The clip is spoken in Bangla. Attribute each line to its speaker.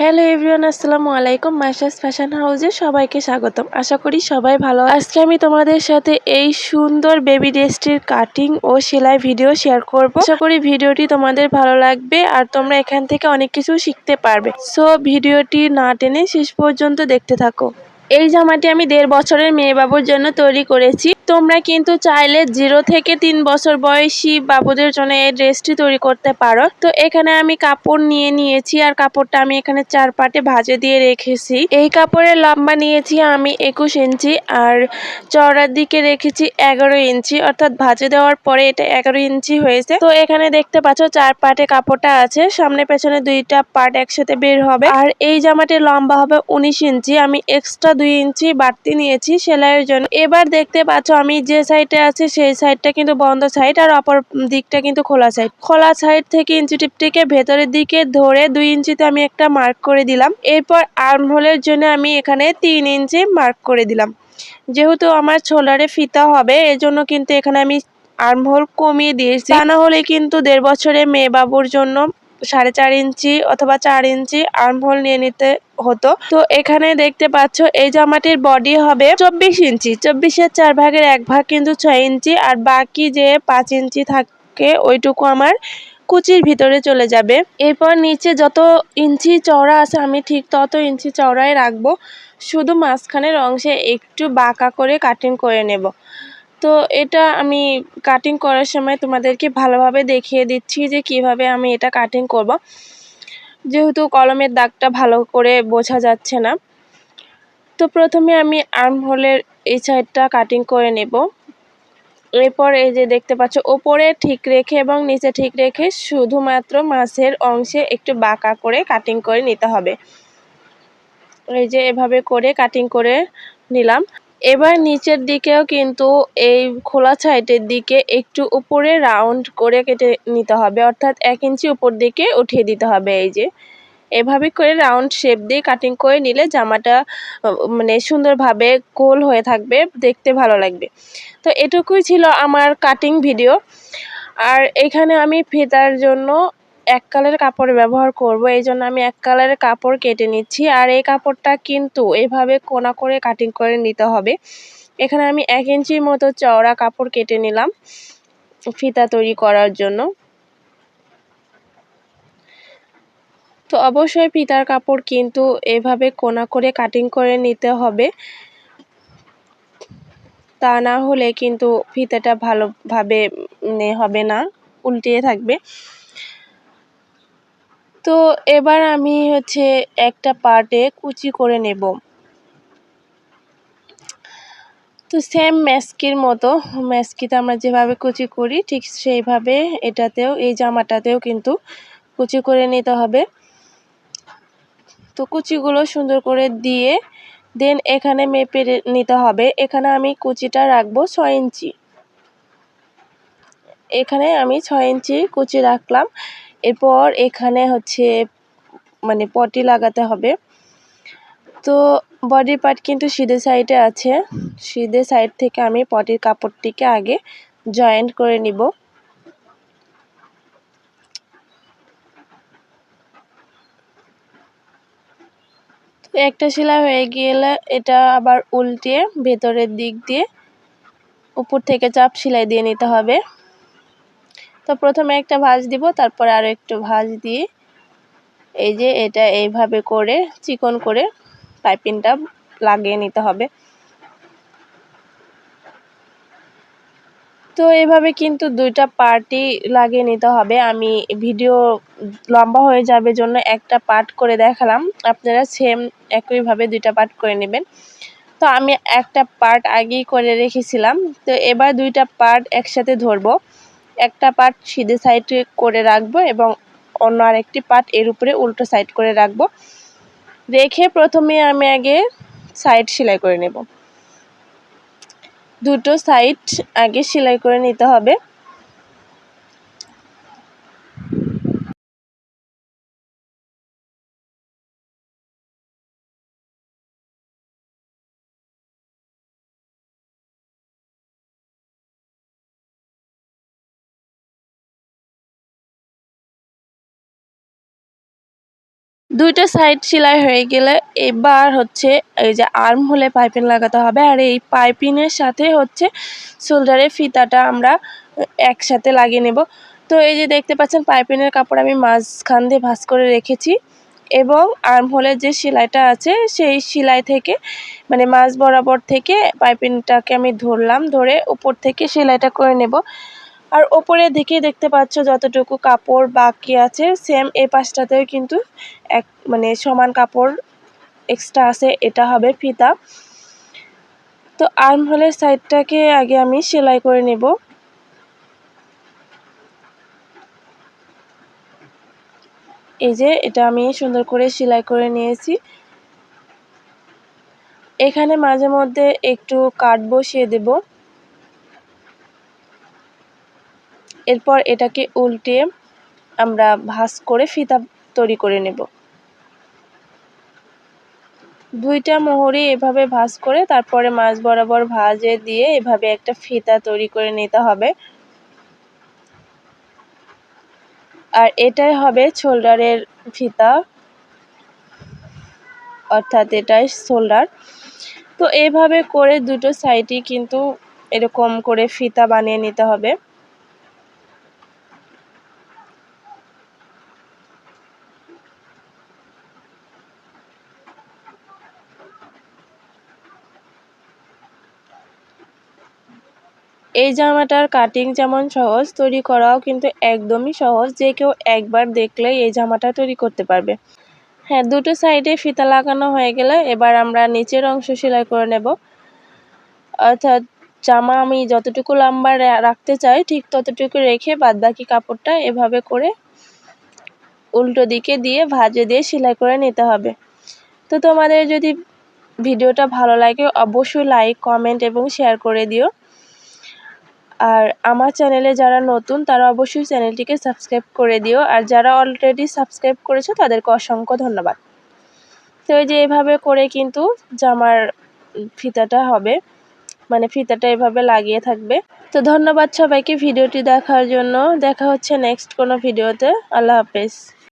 Speaker 1: হ্যালো এভরিওয়ান আসসালামু আলাইকুম। মাসাস ফ্যাশন হাউজে সবাইকে স্বাগতম। আশা করি সবাই ভালো আজকে আমি তোমাদের সাথে এই সুন্দর বেবি ড্রেসটির কাটিং ও সেলাই ভিডিও শেয়ার করব। আশা করি ভিডিওটি তোমাদের ভালো লাগবে আর তোমরা এখান থেকে অনেক কিছু শিখতে পারবে। সো ভিডিওটি না টেনে শেষ পর্যন্ত দেখতে থাকো। এই জামাটি আমি দেড় বছরের মেয়ে বাবুর জন্য তৈরি করেছি। তোমরা কিন্তু চাইলে জিরো থেকে তিন বছর বয়সী বাবুদের জন্য এই ড্রেসটি তৈরি করতে পারো। তো এখানে আমি কাপড় নিয়ে নিয়েছি আর কাপড়টা আমি এখানে চার পাটে ভাজে দিয়ে রেখেছি। এই কাপড়ের লম্বা নিয়েছি আমি একুশ ইঞ্চি আর চড়ার দিকে রেখেছি এগারো ইঞ্চি। অর্থাৎ ভাজে দেওয়ার পরে এটা এগারো ইঞ্চি হয়েছে। তো এখানে দেখতে পাচ্ছ চার পাটে কাপড়টা আছে। সামনে পেছনে দুইটা পার্ট একসাথে বের হবে। আর এই জামাটির লম্বা হবে উনিশ ইঞ্চি। আমি এক্সট্রা দুই ইঞ্চি বাড়তি নিয়েছি সেলাইয়ের জন্য। এবার দেখতে পাচ্ছ আমি যে সাইডে আছে, সেই সাইডটা কিন্তু বন্ধ সাইড আর অপর দিকটা কিন্তু খোলা সাইড খোলা সাইড থেকে ইঞ্চি টিপটিকে ভেতরের দিকে ধরে দুই ইঞ্চিতে আমি একটা মার্ক করে দিলাম। এরপর আর্মহোলের জন্য আমি এখানে তিন ইঞ্চি মার্ক করে দিলাম। যেহেতু আমার ছোলারে ফিতা হবে, এজন্য কিন্তু এখানে আমি আর্মহোল কমিয়ে দিয়েছি। তা না হলে কিন্তু দেড় বছরের মেয়ে বাবুর জন্য সাড়ে চার ইঞ্চি অথবা চার ইঞ্চি আর্মহোল নিয়ে নিতে হতো। তো এখানে দেখতে পাচ্ছ, এই জামাটির বডি হবে চব্বিশ ইঞ্চি। চব্বিশের চার ভাগের এক ভাগ কিন্তু ছয় ইঞ্চি, আর বাকি যে পাঁচ ইঞ্চি থাকে, ওইটুকু আমার কুচির ভিতরে চলে যাবে। এরপর নিচে যত ইঞ্চি চওড়া আছে, আমি ঠিক তত ইঞ্চি চওড়ায় রাখব। শুধু মাঝখানের অংশে একটু বাঁকা করে কাটিং করে নেব। তো এটা আমি কাটিং করার সময় তোমাদেরকে ভালোভাবে দেখিয়ে দিচ্ছি যে কীভাবে আমি এটা কাটিং করব। যেহেতু কলমের দাগটা ভালো করে বোঝা যাচ্ছে না। তো প্রথমে আমি আর্মহোলের এই সাইডটা কাটিং করে নেব। এরপর এই যে দেখতে পাচ্ছ, ওপরে ঠিক রেখে এবং নিচে ঠিক রেখে শুধুমাত্র মাছের অংশে একটু বাঁকা করে কাটিং করে নিতে হবে। এই যে এভাবে করে কাটিং করে নিলাম। এবার নিচের দিকেও কিন্তু এই খোলা সাইডের দিকে একটু উপরে রাউন্ড করে কেটে নিতে হবে। অর্থাৎ এক ইঞ্চি উপর দিকে উঠিয়ে দিতে হবে এই যে। এভাবে করে রাউন্ড শেপ দিয়ে কাটিং করে নিলে জামাটা মানে সুন্দরভাবে গোল হয়ে থাকবে, দেখতে ভালো লাগবে। তো এটুকুই ছিল আমার কাটিং ভিডিও। আর এখানে আমি ফিতার জন্য এক কালারের কাপড় ব্যবহার করব, এই জন্য আমি এক কালারের কাপড় কেটে নিচ্ছি। আর এই কাপড়টা কিন্তু এভাবে কোনা করে কাটিং করে নিতে হবে। এখানে আমি এক ইঞ্চির মতো চওড়া কাপড় কেটে নিলাম ফিতা তৈরি করার জন্য। তো অবশ্যই ফিতার কাপড় কিন্তু এভাবে কোনা করে কাটিং করে নিতে হবে। তা না হলে কিন্তু ফিতাটা ভালোভাবে হবে না, উল্টিয়ে থাকবে। তো এবার আমি হচ্ছে একটা পার্টে কুচি করে নেব। তো সেম ম্যাস্কির মতো ম্যাস্কিতে আমরা যেভাবে কুচি করি, ঠিক সেইভাবে এটাতেও, এই জামাটাতেও কিন্তু কুচি করে নিতে হবে। তো কুচিগুলো সুন্দর করে দিয়ে দেন এখানে মেপে নিতে হবে। এখানে আমি কুচিটা রাখব ছয় ইঞ্চি। এখানে আমি ছয় ইঞ্চি কুচি রাখলাম। এরপর এখানে হচ্ছে মানে পটি লাগাতে হবে। তো বডি পার্ট কিন্তু সিধে সাইডে আছে। সিধে সাইড থেকে আমি পটির কাপড়টিকে আগে জয়েন্ট করে নিব। একটা সেলাই হয়ে গেলে এটা আবার উল্টিয়ে ভেতরের দিক দিয়ে উপর থেকে চাপ সেলাই দিয়ে নিতে হবে। তো প্রথমে একটা ভাঁজ দিব, তারপরে আরও একটু ভাঁজ দিয়ে এই যে এটা এইভাবে করে, চিকন করে পাইপিংটা লাগিয়ে নিতে হবে। তো এভাবে কিন্তু দুইটা পার্টি লাগিয়ে নিতে হবে। আমি ভিডিও লম্বা হয়ে যাবে জন্য একটা পার্ট করে দেখালাম। আপনারা সেম একইভাবে দুইটা পার্ট করে নেবেন। তো আমি একটা পার্ট আগেই করে রেখেছিলাম। তো এবার দুইটা পার্ট একসাথে ধরবো। একটা পার্ট সিধে সাইডে করে রাখব এবং অন্য আরেকটি পার্ট এর উপরে উল্টো সাইড করে রাখব। রেখে প্রথমে আমি আগে সাইড সেলাই করে নেব। দুটো সাইড আগে সেলাই করে নিতে হবে। দুইটা সাইড সেলাই হয়ে গেলে এবার হচ্ছে এই যে আর্ম হলে পাইপিং লাগাতে হবে আর এই পাইপিংয়ের সাথে হচ্ছে শোল্ডারের ফিতাটা আমরা একসাথে লাগিয়ে নেব। তো এই যে দেখতে পাচ্ছেন পাইপিংয়ের কাপড় আমি মাঝখান দিয়ে ভাঁজ করে রেখেছি এবং আর্ম হোলের যে সেলাইটা আছে সেই সেলাই থেকে মানে মাছ বরাবর থেকে পাইপিংটাকে আমি ধরলাম, ধরে উপর থেকে সেলাইটা করে নেব। আর ওপরের দিকে দেখতে পাচ্ছ যতটুকু কাপড় বাকি আছে সেম এ পাশটাতেও কিন্তু এক মানে সমান কাপড় এক্সট্রা আছে, এটা হবে ফিতা। তো আর্ম হোলের সাইডটাকে আগে আমি সেলাই করে নেব। এই যে এটা আমি সুন্দর করে সেলাই করে নিয়েছি। এখানে মাঝে মধ্যে একটু কাট বসিয়ে দেব এরপর এটাকে উল্টে আমরা ভাঁজ করে ফিতা তৈরি করে নেব। দুইটা মোহরি এভাবে ভাঁজ করে তারপরে মাছ বরাবর ভাজে দিয়ে এভাবে একটা ফিতা তৈরি করে নিতে হবে। আর এটাই হবে শোল্ডারের ফিতা। অর্থাৎ এটাই শোল্ডার তো এইভাবে করে দুটো সাইডই কিন্তু এরকম করে ফিতা বানিয়ে নিতে হবে। এই জামাটার কাটিং যেমন সহজ, তৈরি করাও কিন্তু একদমই সহজ। যে কেউ একবার দেখলেই এই জামাটা তৈরি করতে পারবে। হ্যাঁ দুটো সাইডে ফিতা লাগানো হয়ে গেলে এবার আমরা নিচের অংশ সেলাই করে নেব। অর্থাৎ জামা আমি যতটুকু লম্বা রাখতে চাই, ঠিক ততটুকু রেখে বাদবাকি কাপড়টা এভাবে করে উল্টো দিকে দিয়ে ভাজে দিয়ে সেলাই করে নিতে হবে। তো তোমাদের যদি ভিডিওটা ভালো লাগে, অবশ্যই লাইক কমেন্ট এবং শেয়ার করে দিও। আর আমার চ্যানেলে যারা নতুন, তারা অবশ্যই চ্যানেলটিকে সাবস্ক্রাইব করে দিও। আর যারা অলরেডি সাবস্ক্রাইব করেছ, তাদেরকে অসংখ্য ধন্যবাদ। তো এই যে এভাবে করে কিন্তু জামার ফিতাটা হবে। মানে ফিতাটা এভাবে লাগিয়ে থাকবে। তো ধন্যবাদ সবাইকে ভিডিওটি দেখার জন্য। দেখা হচ্ছে নেক্সট কোনো ভিডিওতে। আল্লাহ হাফেজ।